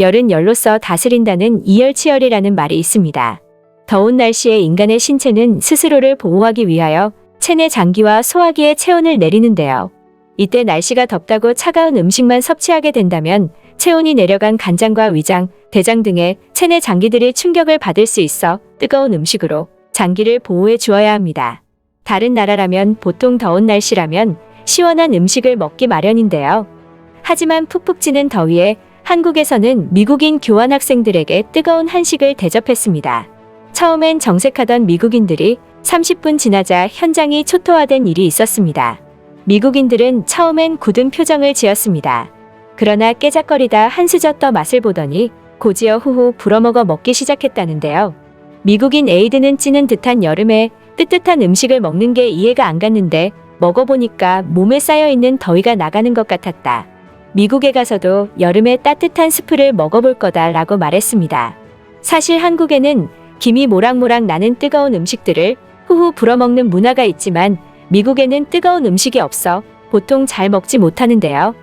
열은 열로서 다스린다는 이열치열이라는 말이 있습니다. 더운 날씨에 인간의 신체는 스스로를 보호하기 위하여 체내 장기와 소화기의 체온을 내리는데요. 이때 날씨가 덥다고 차가운 음식만 섭취하게 된다면 체온이 내려간 간장과 위장, 대장 등의 체내 장기들이 충격을 받을 수 있어 뜨거운 음식으로 장기를 보호해 주어야 합니다. 다른 나라라면 보통 더운 날씨라면 시원한 음식을 먹기 마련인데요. 하지만 푹푹 찌는 더위에 한국에서는 미국인 교환학생들에게 뜨거운 한식을 대접했습니다. 처음엔 정색하던 미국인들이 30분 지나자 현장이 초토화된 일이 있었습니다. 미국인들은 처음엔 굳은 표정을 지었습니다. 그러나 깨작거리다 한수저 떠 맛을 보더니 고지어 후후 불어먹어 먹기 시작했다는데요. 미국인 에이드는 찌는 듯한 여름에 뜨뜻한 음식을 먹는 게 이해가 안 갔는데 먹어보니까 몸에 쌓여있는 더위가 나가는 것 같았다. 미국에 가서도 여름에 따뜻한 스프를 먹어볼 거다라고 말했습니다. 사실 한국에는 김이 모락모락 나는 뜨거운 음식들을 후후 불어먹는 문화가 있지만 미국에는 뜨거운 음식이 없어 보통 잘 먹지 못하는데요.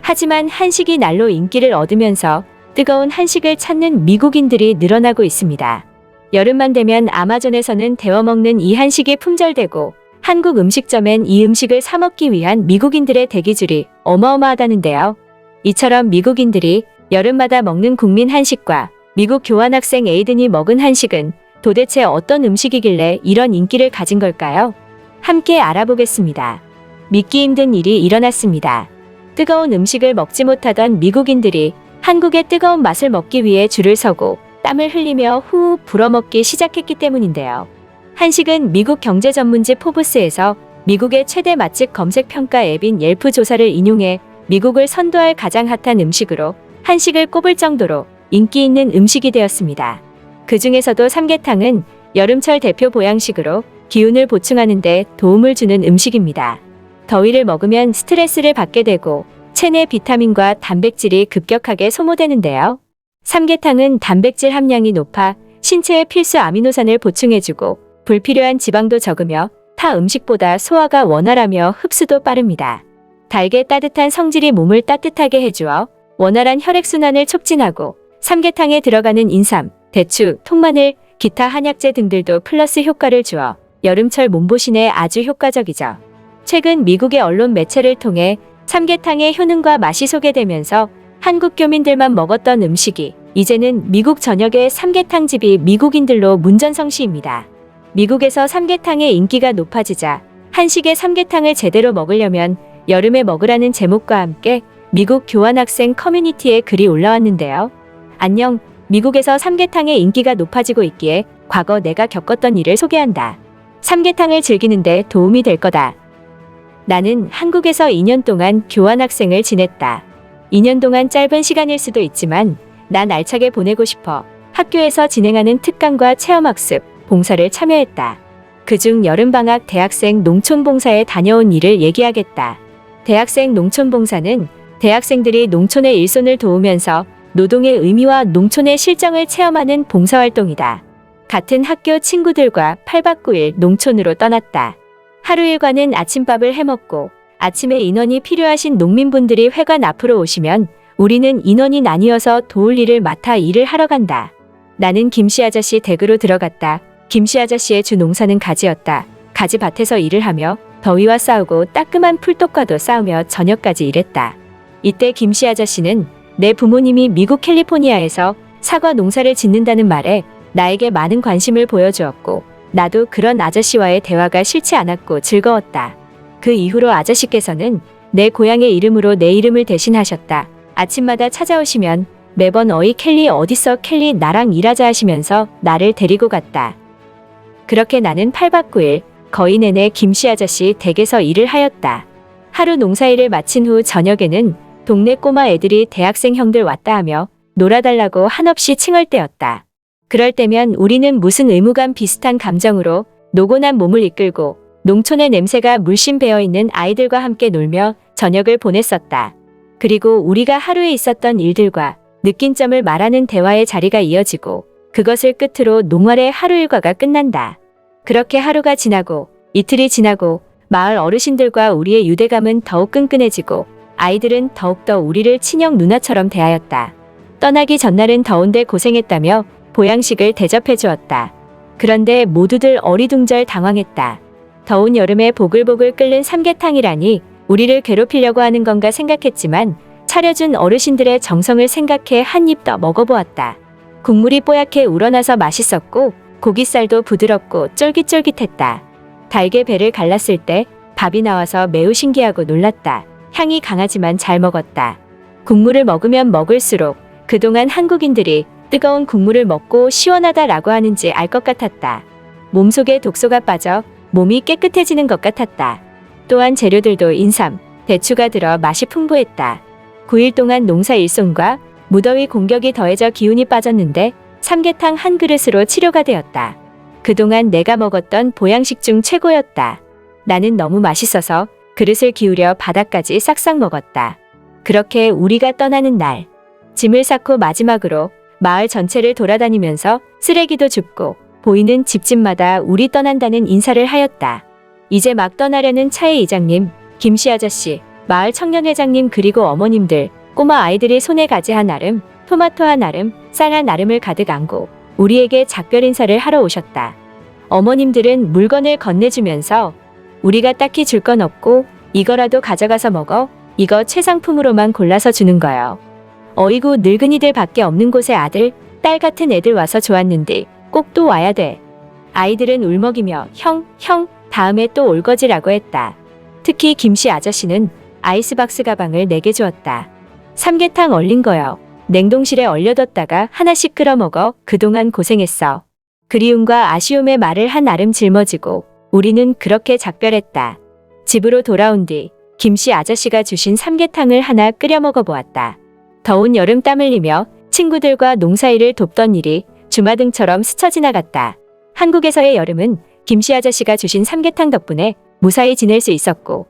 하지만 한식이 날로 인기를 얻으면서 뜨거운 한식을 찾는 미국인들이 늘어나고 있습니다. 여름만 되면 아마존에서는 데워 먹는 이 한식이 품절되고 한국 음식점엔 이 음식을 사 먹기 위한 미국인들의 대기줄이 어마어마하다는데요. 이처럼 미국인들이 여름마다 먹는 국민 한식과 미국 교환학생 에이든이 먹은 한식은 도대체 어떤 음식이길래 이런 인기를 가진 걸까요? 함께 알아보겠습니다. 믿기 힘든 일이 일어났습니다. 뜨거운 음식을 먹지 못하던 미국인들이 한국의 뜨거운 맛을 먹기 위해 줄을 서고 땀을 흘리며 후 불어먹기 시작했기 때문인데요. 한식은 미국 경제 전문지 포브스에서 미국의 최대 맛집 검색 평가 앱인 옐프 조사를 인용해 미국을 선도할 가장 핫한 음식으로 한식을 꼽을 정도로 인기 있는 음식이 되었습니다. 그 중에서도 삼계탕은 여름철 대표 보양식으로 기운을 보충하는 데 도움을 주는 음식입니다. 더위를 먹으면 스트레스를 받게 되고 체내 비타민과 단백질이 급격하게 소모되는데요. 삼계탕은 단백질 함량이 높아 신체의 필수 아미노산을 보충해주고 불필요한 지방도 적으며 타 음식보다 소화가 원활하며 흡수도 빠릅니다. 달게 따뜻한 성질이 몸을 따뜻하게 해주어 원활한 혈액순환을 촉진하고 삼계탕에 들어가는 인삼, 대추, 통마늘, 기타 한약재 등들도 플러스 효과를 주어 여름철 몸보신에 아주 효과적이죠. 최근 미국의 언론 매체를 통해 삼계탕의 효능과 맛이 소개되면서 한국 교민들만 먹었던 음식이 이제는 미국 전역의 삼계탕집이 미국인들로 문전성시입니다. 미국에서 삼계탕의 인기가 높아지자 한식의 삼계탕을 제대로 먹으려면 여름에 먹으라는 제목과 함께 미국 교환학생 커뮤니티에 글이 올라왔는데요. 안녕, 미국에서 삼계탕의 인기가 높아지고 있기에 과거 내가 겪었던 일을 소개한다. 삼계탕을 즐기는데 도움이 될 거다. 나는 한국에서 2년 동안 교환학생을 지냈다. 2년 동안 짧은 시간일 수도 있지만 난 알차게 보내고 싶어 학교에서 진행하는 특강과 체험학습, 봉사를 참여했다. 그중 여름방학 대학생 농촌봉사에 다녀온 일을 얘기하겠다. 대학생 농촌봉사는 대학생들이 농촌의 일손을 도우면서 노동의 의미와 농촌의 실정을 체험하는 봉사활동이다. 같은 학교 친구들과 8박 9일 농촌으로 떠났다. 하루 일과는 아침밥을 해먹고 아침에 인원이 필요하신 농민분들이 회관 앞으로 오시면 우리는 인원이 나뉘어서 도울 일을 맡아 일을 하러 간다. 나는 김씨 아저씨 댁으로 들어갔다. 김씨 아저씨의 주 농사는 가지였다. 가지밭에서 일을 하며 더위와 싸우고 따끔한 풀떡과도 싸우며 저녁까지 일했다. 이때 김씨 아저씨는 내 부모님이 미국 캘리포니아에서 사과 농사를 짓는다는 말에 나에게 많은 관심을 보여주었고 나도 그런 아저씨와의 대화가 싫지 않았고 즐거웠다. 그 이후로 아저씨께서는 내 고향의 이름으로 내 이름을 대신하셨다. 아침마다 찾아오시면 매번 어이 켈리 어딨어 켈리 나랑 일하자 하시면서 나를 데리고 갔다. 그렇게 나는 8박 9일 거의 내내 김씨 아저씨 댁에서 일을 하였다. 하루 농사일을 마친 후 저녁에는 동네 꼬마 애들이 대학생 형들 왔다 하며 놀아달라고 한없이 칭얼 때였다. 그럴 때면 우리는 무슨 의무감 비슷한 감정으로 노곤한 몸을 이끌고 농촌의 냄새가 물씬 배어 있는 아이들과 함께 놀며 저녁을 보냈었다. 그리고 우리가 하루에 있었던 일들과 느낀 점을 말하는 대화의 자리가 이어지고 그것을 끝으로 농활의 하루 일과가 끝난다. 그렇게 하루가 지나고 이틀이 지나고 마을 어르신들과 우리의 유대감은 더욱 끈끈해지고 아이들은 더욱더 우리를 친형 누나처럼 대하였다. 떠나기 전날은 더운데 고생했다며 보양식을 대접해 주었다. 그런데 모두들 어리둥절 당황했다. 더운 여름에 보글보글 끓는 삼계탕이라니 우리를 괴롭히려고 하는 건가 생각했지만 차려준 어르신들의 정성을 생각해 한 입 더 먹어보았다. 국물이 뽀얗게 우러나서 맛있었고 고기살도 부드럽고 쫄깃쫄깃했다. 달게 배를 갈랐을 때 밥이 나와서 매우 신기하고 놀랐다. 향이 강하지만 잘 먹었다. 국물을 먹으면 먹을수록 그동안 한국인들이 뜨거운 국물을 먹고 시원하다라고 하는지 알 것 같았다. 몸속에 독소가 빠져 몸이 깨끗해지는 것 같았다. 또한 재료들도 인삼, 대추가 들어 맛이 풍부했다. 9일 동안 농사 일손과 무더위 공격이 더해져 기운이 빠졌는데 삼계탕 한 그릇으로 치료가 되었다. 그동안 내가 먹었던 보양식 중 최고였다. 나는 너무 맛있어서 그릇을 기울여 바닥까지 싹싹 먹었다. 그렇게 우리가 떠나는 날, 짐을 쌓고 마지막으로 마을 전체를 돌아다니면서 쓰레기도 줍고 보이는 집집마다 우리 떠난다는 인사를 하였다. 이제 막 떠나려는 차의 이장님, 김씨 아저씨, 마을 청년회장님 그리고 어머님들, 꼬마 아이들이 손에 가지 한 나름, 토마토 한 나름, 쌀한 나름을 가득 안고 우리에게 작별 인사를 하러 오셨다. 어머님들은 물건을 건네주면서 우리가 딱히 줄 건 없고 이거라도 가져가서 먹어. 이거 최상품으로만 골라서 주는 거요. 어이구 늙은이들 밖에 없는 곳에 아들, 딸 같은 애들 와서 좋았는데 꼭 또 와야 돼. 아이들은 울먹이며 형, 형, 다음에 또 올 거지라고 했다. 특히 김씨 아저씨는 아이스박스 가방을 내게 주었다. 삼계탕 얼린 거요. 냉동실에 얼려뒀다가 하나씩 끓여 먹어 그동안 고생했어. 그리움과 아쉬움의 말을 한 나름 짊어지고 우리는 그렇게 작별했다. 집으로 돌아온 뒤 김씨 아저씨가 주신 삼계탕을 하나 끓여 먹어보았다. 더운 여름 땀 흘리며 친구들과 농사일을 돕던 일이 주마등처럼 스쳐 지나갔다. 한국에서의 여름은 김씨 아저씨가 주신 삼계탕 덕분에 무사히 지낼 수 있었고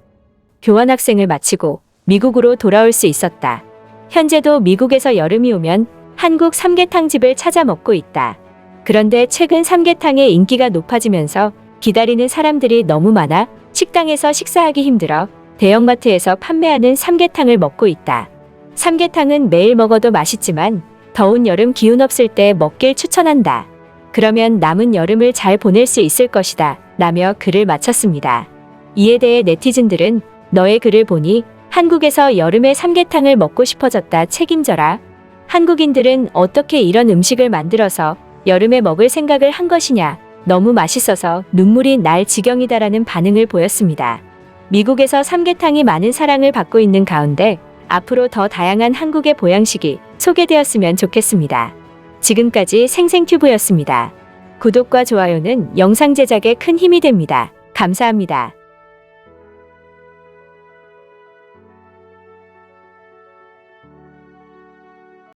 교환학생을 마치고 미국으로 돌아올 수 있었다. 현재도 미국에서 여름이 오면 한국 삼계탕 집을 찾아 먹고 있다. 그런데 최근 삼계탕의 인기가 높아지면서 기다리는 사람들이 너무 많아 식당에서 식사하기 힘들어 대형마트에서 판매하는 삼계탕을 먹고 있다. 삼계탕은 매일 먹어도 맛있지만 더운 여름 기운 없을 때 먹길 추천한다. 그러면 남은 여름을 잘 보낼 수 있을 것이다. 라며 글을 마쳤습니다. 이에 대해 네티즌들은 너의 글을 보니 한국에서 여름에 삼계탕을 먹고 싶어졌다 책임져라. 한국인들은 어떻게 이런 음식을 만들어서 여름에 먹을 생각을 한 것이냐. 너무 맛있어서 눈물이 날 지경이다라는 반응을 보였습니다. 미국에서 삼계탕이 많은 사랑을 받고 있는 가운데 앞으로 더 다양한 한국의 보양식이 소개되었으면 좋겠습니다. 지금까지 생생튜브였습니다. 구독과 좋아요는 영상 제작에 큰 힘이 됩니다. 감사합니다.